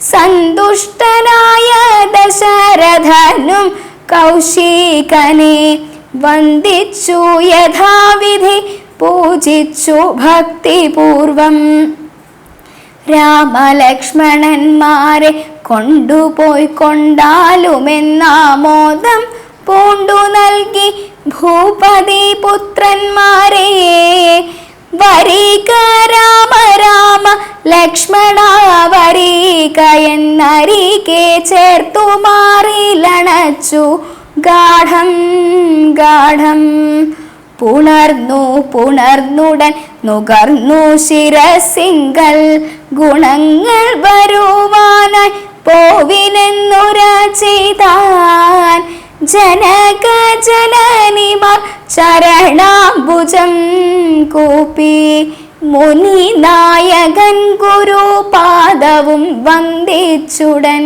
സന്തുഷ്ടനായ ദശരഥനും കൗശികനെ വന്ദിച്ചു യഥാവിധി പൂജിച്ചു ഭക്തിപൂർവം. രാമലക്ഷ്മണന്മാരെ കൊണ്ടുപോയി കൊണ്ടാലുമെന്നാമോദം പൂണ്ടു നൽകി ഭൂപതി പുത്രന്മാരെ വരിക രാമ രാമ ലക്ഷ്മണ എന്നരികെ ചേർത്തു മാറിലണച്ചു. ഗാഠം ഗാഠം പുണർന്നു പുണർന്നുടൻ നുകർന്നു ശിരസിങ്കൽ. ഗുണങ്ങൾ വരുവാനായി പോവിനെന്നുര ചെയ്താൻ. ജനക ജനനിമാർ ചരണാംബുജം കൂപ്പി. മുനി നായകൻ ഗുരുപാദവും വന്ദിച്ചുടൻ